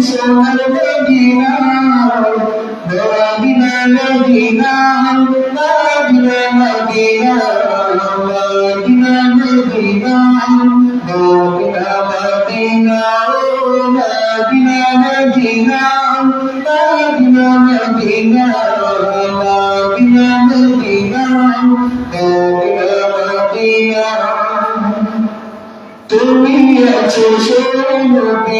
সোনার মদিনা তুমি আছো গোরানবী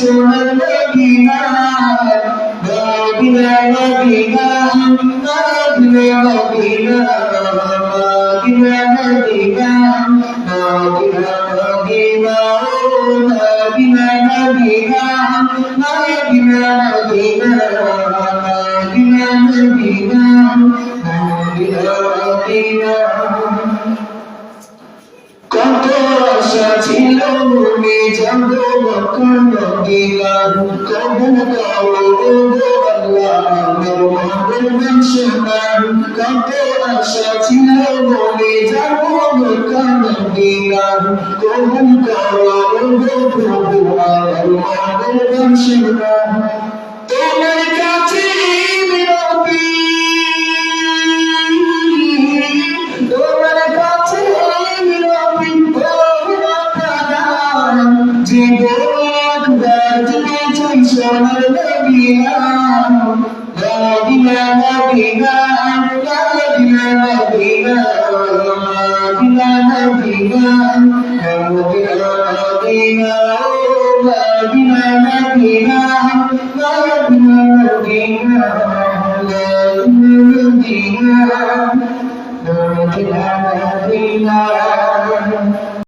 মদিনা মদিনা মদিনা মদিনা মদিনা মদিনা মদিনা মদিনা মদিনা মদিনা মদিনা মদিনা মদিনা মদিনা ছিল যাব মক্কা মদিনা কবুল করো আল্লাহ আমার মনের বাসনা কত আশা ছিল মনে যাব মক্কা মদিনা কবুল করো প্রভু আমার মনের বাসনা তোমার কাছে একবার যেতে চাই সোনার মদিনা মদিনা মদিনা মদিনা মদিনা মদিনা মদিনা মদিনা মদিনা মদিনা মদিনা মদিনা মদিনা মদিনা মদিনা